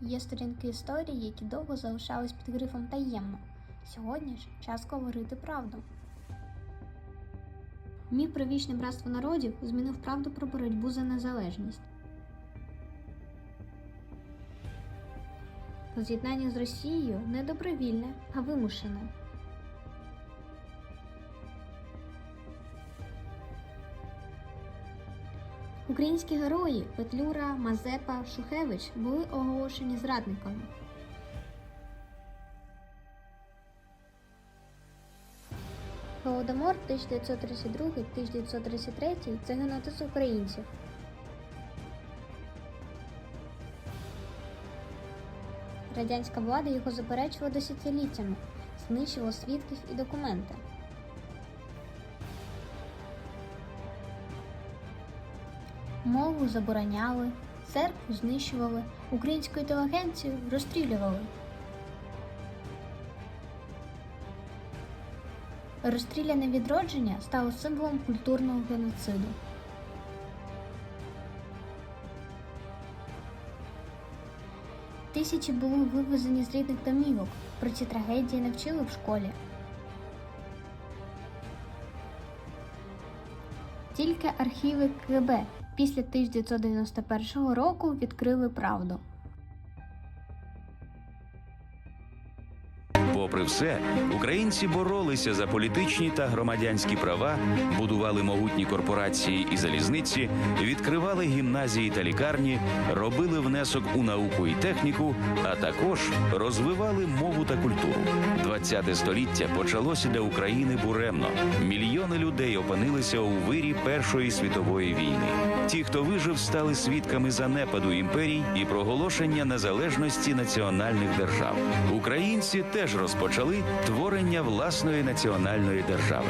Є сторінки історії, які довго залишались під грифом таємно. Сьогодні ж час говорити правду. Міф про вічне братство народів змінив правду про боротьбу за незалежність. З'єднання з Росією не добровільне, а вимушене. Українські герої Петлюра, Мазепа, Шухевич були оголошені зрадниками. Голодомор 1932-1933 це геноцид українців. Радянська влада його заперечувала десятиліттями, знищувала свідків і документи. Мову забороняли, церкву знищували, українську інтелігенцію розстрілювали. Розстріляне відродження стало символом культурного геноциду. Тисячі були вивезені з рідних домівок. Про ці трагедії не вчили в школі. Тільки архіви КГБ після 1991 року відкрили правду. Попри все, українці боролися за політичні та громадянські права, будували могутні корпорації і залізниці, відкривали гімназії та лікарні, робили внесок у науку і техніку, а також розвивали мову та культуру. 20-те століття почалося для України буремно. Мільйони людей опинилися у вирі Першої світової війни. Ті, хто вижив, стали свідками занепаду імперій і проголошення незалежності національних держав. Українці теж розпочали творення власної національної держави.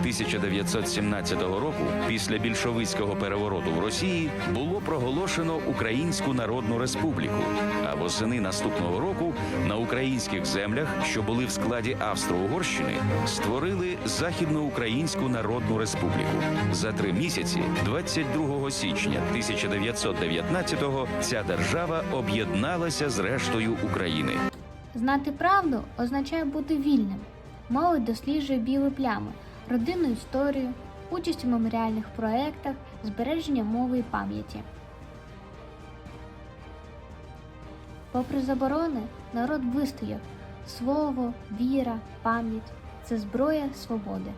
1917 року, після більшовицького перевороту в Росії, було проголошено Українську Народну Республіку. А восени наступного року на українських землях, що були в складі Австро-Угорщини, створили Західноукраїнську Народну Республіку. За три місяці, 22 січня 1919-го, ця держава об'єдналася з рештою України. Знати правду означає бути вільним. Молодь досліджує білі плями, родинну історію, участь у меморіальних проєктах, збереження мови і пам'яті. Попри заборони, народ вистояв. Слово, віра, пам'ять це зброя свободи.